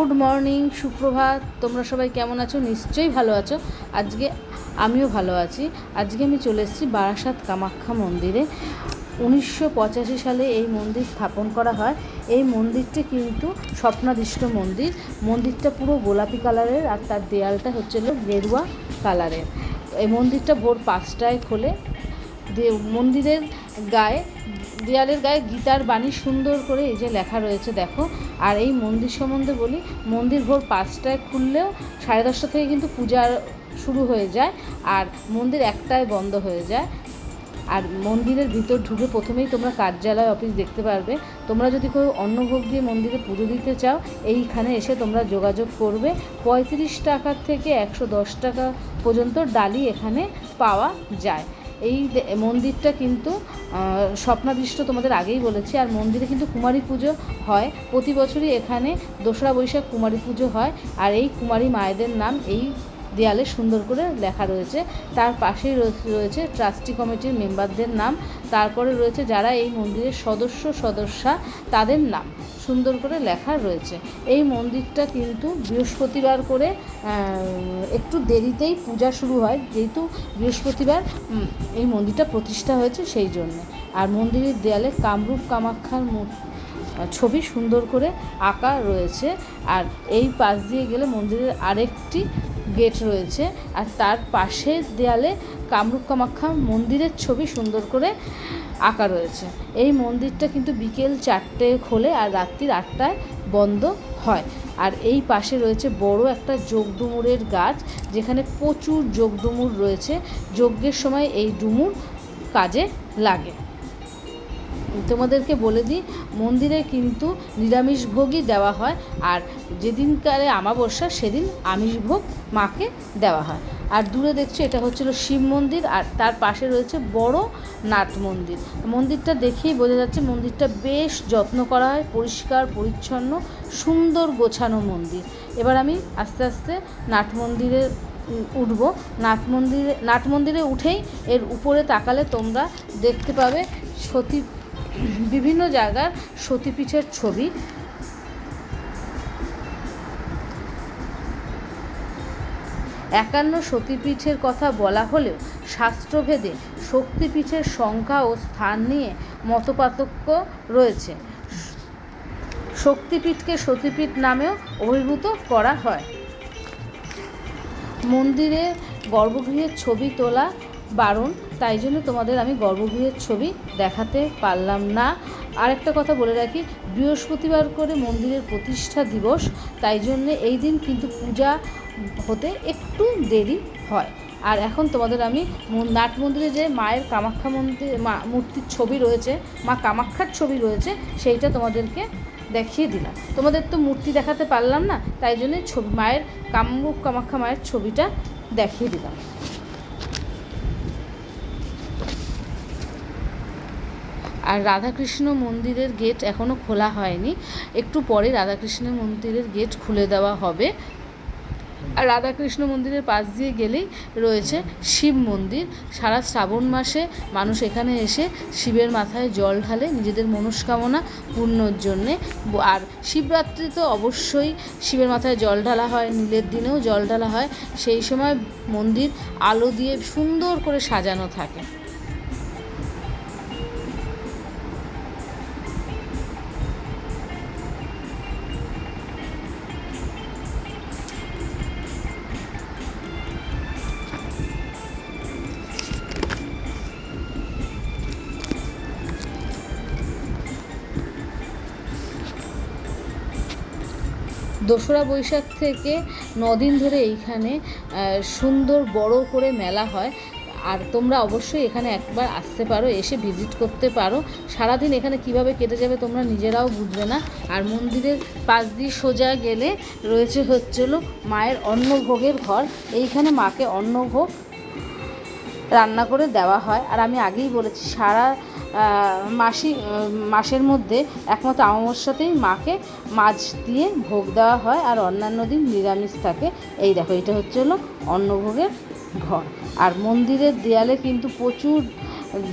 Good morning, সুপ্রভাত। তোমরা সবাই কেমন আছো? নিশ্চয়ই ভালো আছো। আজকে আমিও ভালো আছি। আজকে আমি চলে এসেছি বারাসাত কামাখ্যা মন্দিরে। উনিশশো পঁচাশি সালে এই মন্দির স্থাপন করা হয়। এই মন্দিরটি কিন্তু স্বপ্নাদিষ্ট মন্দির। মন্দিরটা পুরো গোলাপি কালারের আর তার দেয়ালটা হচ্ছিল গেরুয়া কালারের। এই মন্দিরটা ভোর পাঁচটায় খোলে। মন্দিরের গায়ে দেয়ালের গায়ে গীতার বাণী সুন্দর করে এই যে লেখা রয়েছে, দেখো। আর এই মন্দির সম্বন্ধে বলি, মন্দির ভোর পাঁচটায় খুললেও সাড়ে দশটা থেকে কিন্তু পূজা শুরু হয়ে যায় আর মন্দির একটায় বন্ধ হয়ে যায়। আর মন্দিরের ভিতর ঢুকে প্রথমেই তোমরা কার্যালয় অফিস দেখতে পারবে। তোমরা যদি কেউ অন্নভোগ দিয়ে মন্দিরে পুজো দিতে চাও, এইখানে এসে তোমরা যোগাযোগ করবে। পঁয়ত্রিশ টাকার থেকে একশো দশ টাকা পর্যন্ত ডালি এখানে পাওয়া যায়। এই মন্দিরটা কিন্তু স্বপ্নাদৃষ্ট তোমাদের আগেই বলেছি, আর মন্দিরে কিন্তু কুমারী পুজো হয়। প্রতি বছরই এখানে দোসরা বৈশাখ কুমারী পুজো হয়, আর এই কুমারী মায়েদের নাম এই দেয়ালে সুন্দর করে লেখা রয়েছে। তার পাশেই রয়েছে ট্রাস্টি কমিটির মেম্বারদের নাম। তারপরে রয়েছে যারা এই মন্দিরের সদস্য, সদস্যা, তাদের নাম। সুন্দর করে লেখা রয়েছে। এই মন্দিরটা কিন্তু বৃহস্পতিবার করে একটু দেরিতেই পূজা শুরু হয়। যেহেতু বৃহস্পতিবার এই মন্দিরটা প্রতিষ্ঠা হয়েছে সেই জন্য। আর মন্দিরের দেয়ালে কামরূপ কামাখ্যার মূর্তি ছবি সুন্দর করে আঁকা রয়েছে। আর এই পাশ দিয়ে গেলে মন্দিরের আরেকটি গেট রয়েছে আর তার পাশের দেয়ালে কামরূপ কামাখ্যা মন্দিরের ছবি সুন্দর করে আঁকা রয়েছে। এই মন্দিরটা কিন্তু বিকেল চারটে খোলে আর রাত্রির আটটায় বন্ধ হয়। আর এই পাশে রয়েছে বড় একটা যোগডুমুরের গাছ, যেখানে প্রচুর যোগডুমুর রয়েছে। যজ্ঞের সময় এই ডুমুর কাজে লাগে। তোমাদেরকে বলে দিই মন্দিরে কিন্তু নিরামিষ ভোগই দেওয়া হয় আর যেদিনকারে আমাবস্যা সেদিন আমিষ ভোগ মাকে দেওয়া হয়। আর দূরে দেখছ এটা হচ্ছিল শিব মন্দির আর তার পাশে রয়েছে বড় নাট মন্দির। মন্দিরটা দেখেই বোঝা যাচ্ছে মন্দিরটা বেশ যত্ন করা হয় পরিষ্কার পরিচ্ছন্ন সুন্দর গোছানো মন্দির। এবার আমি আস্তে আস্তে নাট মন্দিরে উম, উঠবো। নাট মন্দিরে নাট মন্দিরে উঠেই এর উপরে তাকালে তোমরা দেখতে পাবে সতী বিভিন্ন জায়গার সতীপীঠের ছবি। একান্ন সতীপীঠের কথা বলা হলেও শাস্ত্রভেদে শক্তিপীঠের সংখ্যা ও স্থান নিয়ে মতপার্থক্য রয়েছে। শক্তিপীঠকে সতীপীঠ নামেও অভিভূত করা হয়। মন্দিরে গর্ভগৃহের ছবি তোলা বারণ। তাই জন্য তোমাদের আমি গর্ভগৃহের ছবি দেখাতে পারলাম না। আরেকটা কথা বলে রাখি, বৃহস্পতিবার করে মন্দিরের প্রতিষ্ঠা দিবস। তাই জন্যে এই দিন কিন্তু পূজা হতে একটু দেরি হয়। আর এখন তোমাদের আমি নাট মন্দিরে যে মায়ের কামাখ্যা মন্দির, মা, মূর্তির ছবি রয়েছে, মা কামাখ্যার ছবি রয়েছে, সেইটা তোমাদেরকে দেখিয়ে দিলাম। তোমাদের তো মূর্তি দেখাতে পারলাম না, তাই জন্য ছবি, মায়ের কামরূপ কামাখ্যা মায়ের ছবিটা দেখিয়ে দিলাম। আর রাধাকৃষ্ণ মন্দিরের গেট এখনও খোলা হয়নি। একটু পরে রাধাকৃষ্ণ মন্দিরের গেট খুলে দেওয়া হবে। আর রাধাকৃষ্ণ মন্দিরের পাশ দিয়ে গেলেই রয়েছে শিব মন্দির। সারা শ্রাবণ মাসে মানুষ এখানে এসে শিবের মাথায় জল ঢালে নিজেদের মনস্কামনা পূর্ণর জন্যে। আর শিবরাত্রি তো অবশ্যই শিবের মাথায় জল ঢালা হয়, নীলের দিনেও জল ঢালা হয়। সেই সময় মন্দির আলো দিয়ে সুন্দর করে সাজানো থাকে। দোসরা বৈশাখ থেকে নদিন ধরে এইখানে সুন্দর বড় করে মেলা হয়। আর তোমরা অবশ্যই এখানে একবার আসতে পারো, এসে ভিজিট করতে পারো। সারাদিন এখানে কীভাবে কেটে যাবে তোমরা নিজেরাও বুঝবে না। আর মন্দিরের পাশ দিয়ে সোজা গেলে রয়েছে হচ্ছিল মায়ের অন্নভোগের ঘর। এইখানে মাকে অন্নভোগ রান্না করে দেওয়া হয়। আর আমি আগেই বলেছি, সারা মাসি মাসের মধ্যে একমাত্র অমাবস্যাতেই মাকে মাছ দিয়ে ভোগ দেওয়া হয় আর অন্যান্য দিন নিরামিষ থাকে। এই দেখো, এটা হচ্ছে হলো অন্নভোগের ঘর। আর মন্দিরের দেয়ালে কিন্তু প্রচুর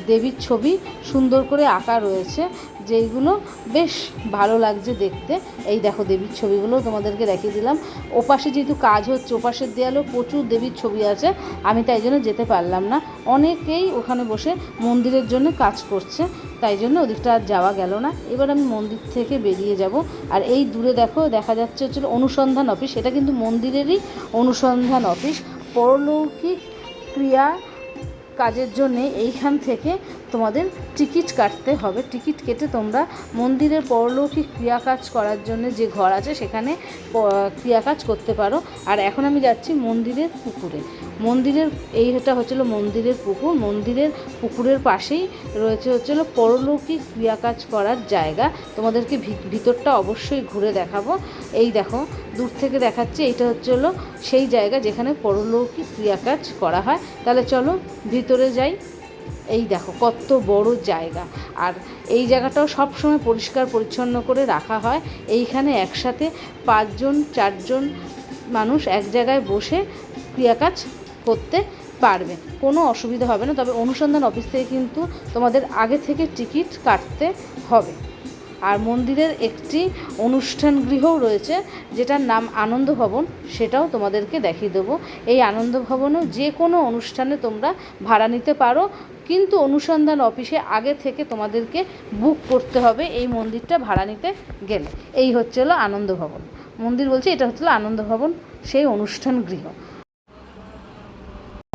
দেবীর ছবি সুন্দর করে আঁকা রয়েছে, যেইগুলো বেশ ভালো লাগছে দেখতে। এই দেখো দেবীর ছবিগুলো, তোমাদেরকে দেখিয়ে দিলাম। ওপাশে যেহেতু কাজ হচ্ছে, ওপাশের দেয়ালেও প্রচুর দেবীর ছবি আছে, আমি তাই জন্য যেতে পারলাম না। অনেকেই ওখানে বসে মন্দিরের জন্য কাজ করছে, তাই জন্য ওদিকটা আর যাওয়া গেল না। এবার আমি মন্দির থেকে বেরিয়ে যাব। আর এই দূরে দেখো, দেখা যাচ্ছে হচ্ছিল অনুসন্ধান অফিস, এটা কিন্তু মন্দিরেরই অনুসন্ধান অফিস। পরলৌকিক ক্রিয়া কাজের জন্যে এইখান থেকে তোমাদের টিকিট কাটতে হবে। টিকিট কেটে তোমরা মন্দিরের পরলৌকিক ক্রিয়াকাজ করার জন্য যে ঘর আছে, সেখানে ক্রিয়াকাজ করতে পারো। আর এখন আমি যাচ্ছি মন্দিরের পুকুরে। মন্দিরের, এইটা হচ্ছিল মন্দিরের পুকুর। মন্দিরের পুকুরের পাশেই রয়েছে হচ্ছিল পরলৌকিক ক্রিয়াকাজ করার জায়গা। তোমাদেরকে ভিতরটা অবশ্যই ঘুরে দেখাবো। এই দেখো, দূর থেকে দেখাচ্ছে, এইটা হচ্ছে হলো সেই জায়গা যেখানে পরলৌকিক ক্রিয়াকাজ করা হয়। তাহলে চলো ভিতরে যাই। এই দেখো, কত বড় জায়গা। আর এই জায়গাটাও সবসময় পরিষ্কার, পরিচ্ছন্ন করে রাখা হয়। এইখানে একসাথে পাঁচজন, চারজন মানুষ এক জায়গায় বসে ক্রিয়াকাজ করতে পারবে। কোনো অসুবিধা হবে না, তবে অনুসন্ধান অফিস থেকে কিন্তু তোমাদের আগে থেকে টিকিট কাটতে হবে। আর মন্দিরের একটি অনুষ্ঠান গৃহও রয়েছে, যেটার নাম আনন্দ ভবন। সেটাও তোমাদেরকে দেখিয়ে দেবো। এই আনন্দ ভবনেও যে কোনো অনুষ্ঠানে তোমরা ভাড়া নিতে পারো, কিন্তু অনুসন্ধান অফিসে আগে থেকে তোমাদেরকে বুক করতে হবে এই মন্দিরটা ভাড়া নিতে গেলে। এই হচ্ছে হলো আনন্দ ভবন। মন্দির বলছে, এটা হচ্ছে হলো আনন্দ ভবন, সেই অনুষ্ঠান গৃহ।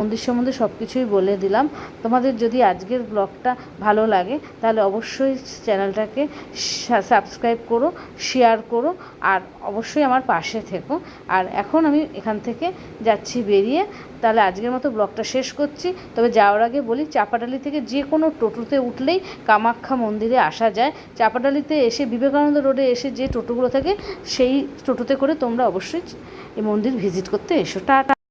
মন্দির সম্বন্ধে সব কিছুই বলে দিলাম। তোমাদের যদি আজকের ব্লগটা ভালো লাগে, তাহলে অবশ্যই চ্যানেলটাকে সাবস্ক্রাইব করো শেয়ার করো, আর অবশ্যই আমার পাশে থেকো। আর এখন আমি এখান থেকে যাচ্ছি বেরিয়ে। তাহলে আজকের মতো ব্লগটা শেষ করছি। তবে যাওয়ার আগে বলি, চাপাডালি থেকে যে কোনো টোটোতে উঠলেই কামাখ্যা মন্দিরে আসা যায়। চাপাডালিতে এসে বিবেকানন্দ রোডে এসে যে টোটোগুলো থাকে, সেই টোটোতে করে তোমরা অবশ্যই এই মন্দির ভিজিট করতে এসো। টাটা।